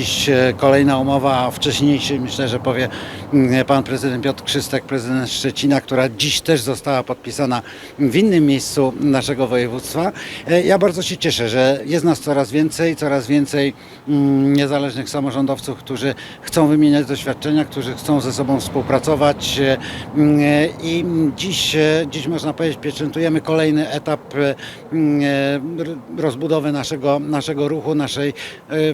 Dziś e, kolejna umowa, wcześniejszej myślę, że powie mm, pan prezydent Piotr Krzystek, prezydent Szczecina, która dziś też została podpisana w innym miejscu naszego województwa. E, Ja bardzo się cieszę, że jest nas coraz więcej, coraz więcej mm, niezależnych samorządowców, którzy chcą wymieniać doświadczenia, którzy chcą ze sobą współpracować e, mm, i dziś, dziś można powiedzieć, pieczętujemy kolejny etap rozbudowy naszego, naszego ruchu, naszej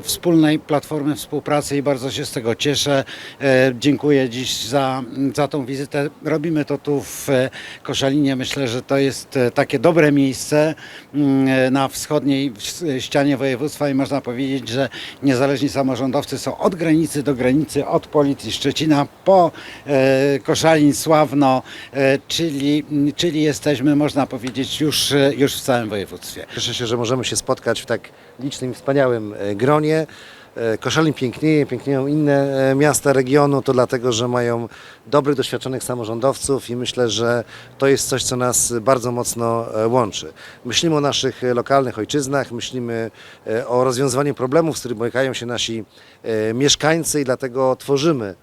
wspólnej platformy współpracy i bardzo się z tego cieszę. E, Dziękuję dziś za, za tą wizytę. Robimy to tu w e, Koszalinie. Myślę, że to jest e, takie dobre miejsce mm, na wschodniej ścianie województwa i można powiedzieć, że niezależni samorządowcy są od granicy do granicy, od policji Szczecina po Koszalin, Sławno, czyli, czyli jesteśmy, można powiedzieć, już, już w całym województwie. Cieszę się, że możemy się spotkać w tak licznym wspaniałym gronie. E, Koszalin pięknieje, pięknieją inne e, miasta regionu, to dlatego, że mają dobrych, doświadczonych samorządowców i myślę, że to jest coś, co nas bardzo mocno e, łączy. Myślimy o naszych lokalnych ojczyznach, myślimy o rozwiązywaniu problemów, z którymi borykają się nasi mieszkańcy i dlatego tworzymy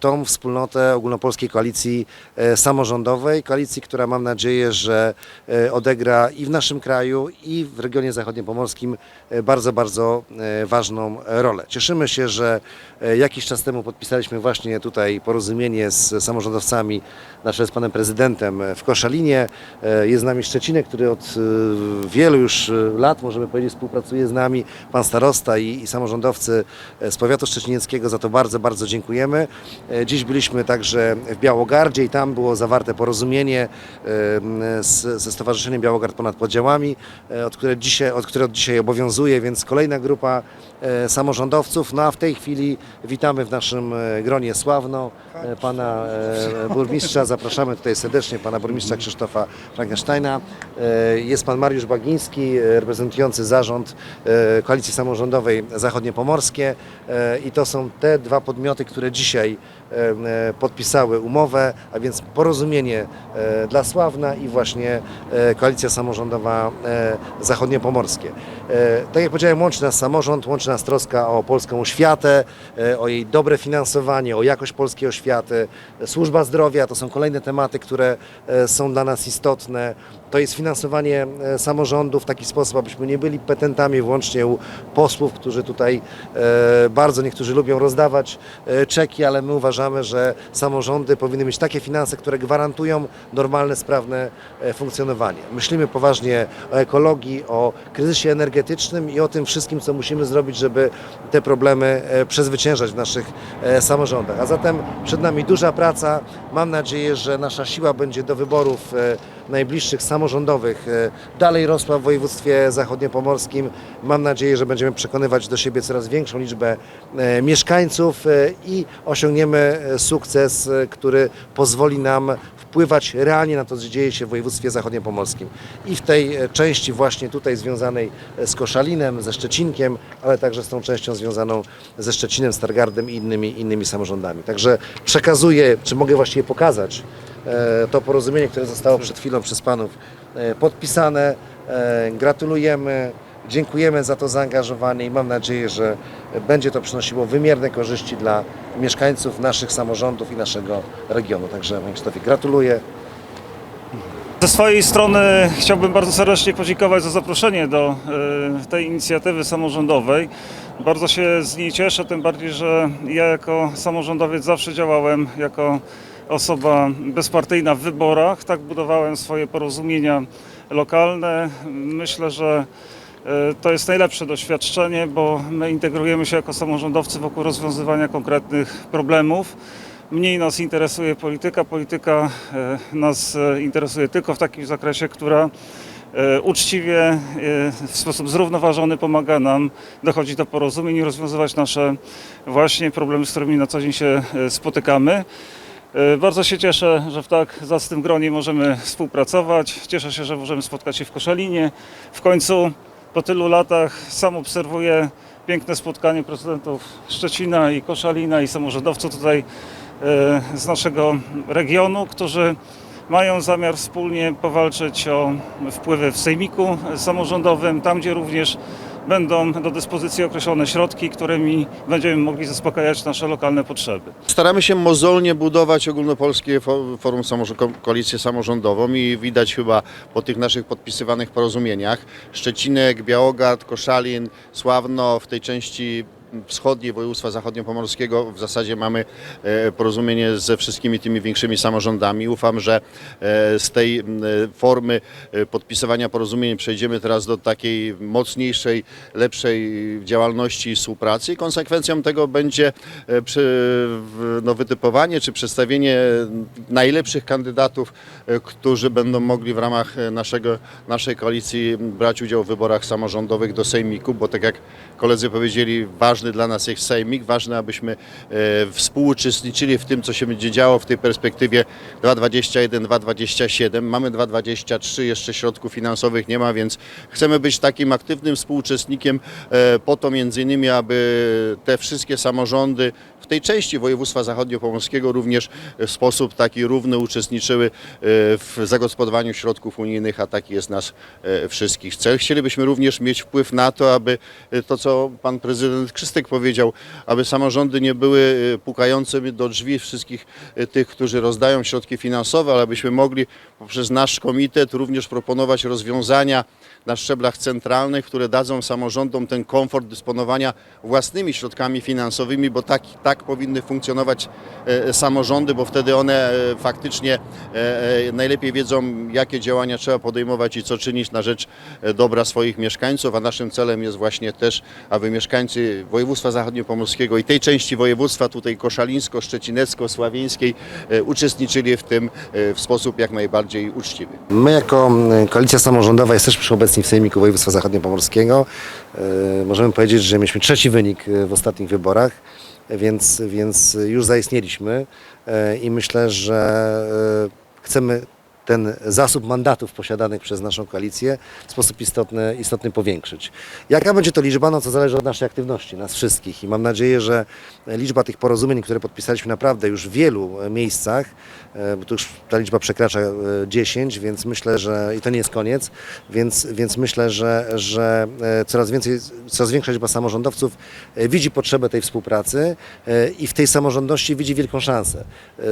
tą wspólnotę ogólnopolskiej koalicji e, samorządowej, koalicji, która mam nadzieję, że e, odegra i w naszym kraju, i w regionie zachodniopomorskim e, bardzo, bardzo e, ważną rolę. Cieszymy się, że e, jakiś czas temu podpisaliśmy właśnie tutaj porozumienie z samorządowcami na czele z panem prezydentem e, w Koszalinie. E, Jest z nami Szczecinek, który od e, wielu już e, lat, możemy powiedzieć, współpracuje z nami, pan starosta i, i samorządowcy e, z powiatu szczecinieckiego. Za to bardzo, bardzo dziękujemy. E, Dziś byliśmy także w Białogardzie i tam było zawarte porozumienie e, z, ze Stowarzyszeniem Białogard ponad podziałami, e, od które, dzisiaj, od które od dzisiaj obowiązuje, więc kolejna grupa samorządowców. No a w tej chwili witamy w naszym gronie Sławno pana burmistrza. Zapraszamy tutaj serdecznie pana burmistrza Krzysztofa Frankensteina. Jest pan Mariusz Bagiński, reprezentujący zarząd Koalicji Samorządowej Zachodniopomorskie i to są te dwa podmioty, które dzisiaj e, e, podpisały umowę, a więc porozumienie e, dla Sławna i właśnie e, Koalicja Samorządowa e, Zachodniopomorskie. E, Tak jak powiedziałem, łączy nas samorząd, łączy nas troska o polską oświatę, e, o jej dobre finansowanie, o jakość polskiej oświaty, e, służba zdrowia, to są kolejne tematy, które e, są dla nas istotne. To jest finansowanie e, samorządu w taki sposób, abyśmy nie byli petentami wyłącznie u posłów, którzy tutaj e, bardzo niektórzy lubią rozdawać e, czeki, ale my uważamy, że samorządy powinny mieć takie finanse, które gwarantują normalne, sprawne e, funkcjonowanie. Myślimy poważnie o ekologii, o kryzysie energetycznym i o tym wszystkim, co musimy zrobić, żeby te problemy e, przezwyciężać w naszych e, samorządach. A zatem przed nami duża praca. Mam nadzieję, że nasza siła będzie do wyborów najbliższych samorządowych dalej rosła w województwie zachodniopomorskim. Mam nadzieję, że będziemy przekonywać do siebie coraz większą liczbę mieszkańców i osiągniemy sukces, e, który pozwoli nam wpływać realnie na to, co dzieje się w województwie zachodniopomorskim. I w tej e, części właśnie tutaj związanej e, z Koszalinem, ze Szczecinkiem, ale także z tą częścią związaną ze Szczecinem, Stargardem i innymi, innymi samorządami. Także przekazuję, czy mogę właściwie pokazać e, to porozumienie, które zostało przed chwilą przez Panów e, podpisane. E, Gratulujemy, dziękujemy za to zaangażowanie i mam nadzieję, że będzie to przynosiło wymierne korzyści dla mieszkańców naszych samorządów i naszego regionu. Także Panie gratuluję. Ze swojej strony chciałbym bardzo serdecznie podziękować za zaproszenie do e, tej inicjatywy samorządowej. Bardzo się z niej cieszę, tym bardziej, że ja jako samorządowiec zawsze działałem jako osoba bezpartyjna w wyborach. Tak budowałem swoje porozumienia lokalne. Myślę, że to jest najlepsze doświadczenie, bo my integrujemy się jako samorządowcy wokół rozwiązywania konkretnych problemów. Mniej nas interesuje polityka. Polityka e, nas e, interesuje tylko w takim zakresie, która e, uczciwie, e, w sposób zrównoważony pomaga nam dochodzić do porozumień i rozwiązywać nasze właśnie problemy, z którymi na co dzień się e, spotykamy. E, Bardzo się cieszę, że w tak zacnym gronie możemy współpracować. Cieszę się, że możemy spotkać się w Koszalinie. W końcu po tylu latach sam obserwuję piękne spotkanie prezydentów Szczecina i Koszalina i samorządowców tutaj e, z naszego regionu, którzy mają zamiar wspólnie powalczyć o wpływy w sejmiku samorządowym, tam gdzie również będą do dyspozycji określone środki, którymi będziemy mogli zaspokajać nasze lokalne potrzeby. Staramy się mozolnie budować ogólnopolskie fo- forum koalicję samorządową i widać chyba po tych naszych podpisywanych porozumieniach Szczecinek, Białogard, Koszalin, Sławno w tej części wschodniej województwa zachodniopomorskiego w zasadzie mamy e, porozumienie ze wszystkimi tymi większymi samorządami. Ufam, że e, z tej formy e, podpisywania porozumień przejdziemy teraz do takiej mocniejszej, lepszej działalności i współpracy konsekwencją tego będzie no, wytypowanie czy przedstawienie najlepszych kandydatów, którzy będą mogli w ramach naszego, naszej koalicji brać udział w wyborach samorządowych do Sejmiku, bo tak jak koledzy powiedzieli, ważny dla nas jest Sejmik, ważne, abyśmy e, współuczestniczyli w tym, co się będzie działo w tej perspektywie 2021-2027. Mamy 2023, jeszcze środków finansowych nie ma, więc chcemy być takim aktywnym współuczestnikiem e, po to między innymi, aby te wszystkie samorządy w tej części województwa zachodniopomorskiego również w sposób taki równy uczestniczyły e, w zagospodarowaniu środków unijnych, a taki jest nasz wszystkich cel. Chcielibyśmy również mieć wpływ na to, aby to, co pan prezydent Krzystek powiedział, aby samorządy nie były e, pukającymi do drzwi wszystkich e, tych, którzy rozdają środki finansowe, ale abyśmy mogli poprzez nasz komitet również proponować rozwiązania na szczeblach centralnych, które dadzą samorządom ten komfort dysponowania własnymi środkami finansowymi, bo tak, tak powinny funkcjonować e, samorządy, bo wtedy one faktycznie najlepiej wiedzą, jakie działania trzeba podejmować i co czynić na rzecz dobra swoich mieszkańców, a naszym celem jest właśnie też, aby mieszkańcy województwa zachodniopomorskiego i tej części województwa, tutaj koszalińsko-szczecinecko-sławieńskiej, e, uczestniczyli w tym e, w sposób jak najbardziej uczciwy. My jako koalicja samorządowa jesteśmy obecni w Sejmiku Województwa Zachodniopomorskiego. E, Możemy powiedzieć, że mieliśmy trzeci wynik w ostatnich wyborach, więc, więc już zaistnieliśmy i myślę, że chcemy ten zasób mandatów posiadanych przez naszą koalicję w sposób istotny, istotny powiększyć. Jaka będzie to liczba, no to zależy od naszej aktywności, nas wszystkich i mam nadzieję, że liczba tych porozumień, które podpisaliśmy naprawdę już w wielu e, miejscach, e, bo to już ta liczba przekracza e, 10, więc myślę, że i to nie jest koniec, więc, więc myślę, że, że e, coraz więcej, coraz większa liczba samorządowców e, widzi potrzebę tej współpracy e, i w tej samorządności widzi wielką szansę. E,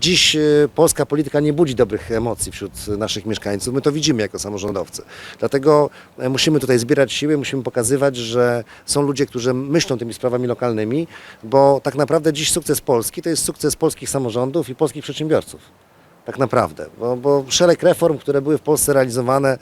Dziś e, polska polityka nie budzi dobrych emocji wśród naszych mieszkańców. My to widzimy jako samorządowcy. Dlatego e, musimy tutaj zbierać siły, musimy pokazywać, że są ludzie, którzy myślą tymi sprawami lokalnymi, bo tak naprawdę dziś sukces Polski to jest sukces polskich samorządów i polskich przedsiębiorców. Tak naprawdę, bo, bo szereg reform, które były w Polsce realizowane,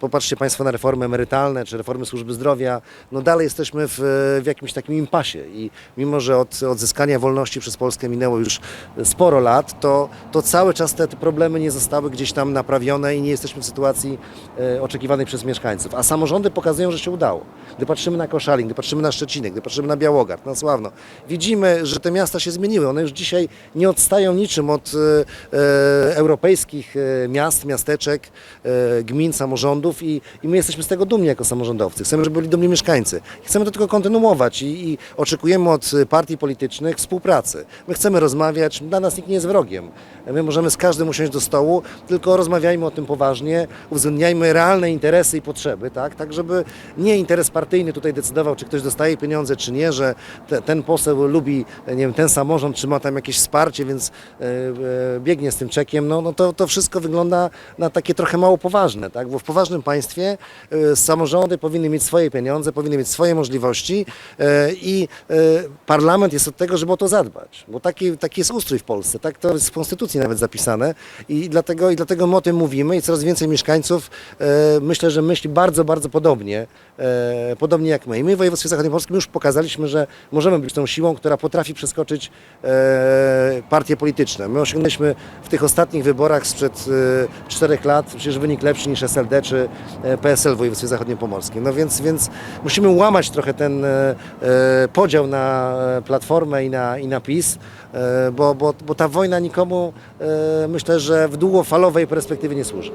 popatrzcie Państwo na reformy emerytalne czy reformy służby zdrowia, no dalej jesteśmy w, w jakimś takim impasie i mimo, że od odzyskania wolności przez Polskę minęło już sporo lat, to, to cały czas te, te problemy nie zostały gdzieś tam naprawione i nie jesteśmy w sytuacji e, oczekiwanej przez mieszkańców. A samorządy pokazują, że się udało. Gdy patrzymy na Koszalin, gdy patrzymy na Szczecinek, gdy patrzymy na Białogard, na Sławno, widzimy, że te miasta się zmieniły. One już dzisiaj nie odstają niczym od e, e, europejskich e, miast, miasteczek, e, gmin, samorządów i, i my jesteśmy z tego dumni jako samorządowcy. Chcemy, żeby byli dumni mieszkańcy. Chcemy to tylko kontynuować i, i oczekujemy od e, partii politycznych współpracy. My chcemy rozmawiać, dla nas nikt nie jest wrogiem. My możemy z każdym usiąść do stołu, tylko rozmawiajmy o tym poważnie, uwzględniajmy realne interesy i potrzeby, tak, tak żeby nie interes partyjny tutaj decydował, czy ktoś dostaje pieniądze, czy nie, że te, ten poseł lubi, nie wiem, ten samorząd, czy ma tam jakieś wsparcie, więc e, e, biegnie z tym czekiem, no, no to, to wszystko wygląda na takie trochę mało poważne, tak, bo w poważnym państwie e, samorządy powinny mieć swoje pieniądze, powinny mieć swoje możliwości e, i e, parlament jest od tego, żeby o to zadbać, bo taki, taki jest ustrój w Polsce, tak, to jest w konstytucji nawet zapisane i dlatego, i dlatego my o tym mówimy i coraz więcej mieszkańców e, myślę, że myśli bardzo, bardzo podobnie, e, podobnie jak my. I my w województwie zachodniopolskim już pokazaliśmy, że możemy być tą siłą, która potrafi przeskoczyć e, partie polityczne. My osiągnęliśmy w tych ostatnich wyborach sprzed e, czterech lat przecież wynik lepszy niż SLD czy e, PSL w województwie zachodniopomorskim. No więc, więc musimy łamać trochę ten e, e, podział na Platformę i na, i na PiS, bo, bo, bo ta wojna nikomu myślę, że w długofalowej perspektywie nie służy.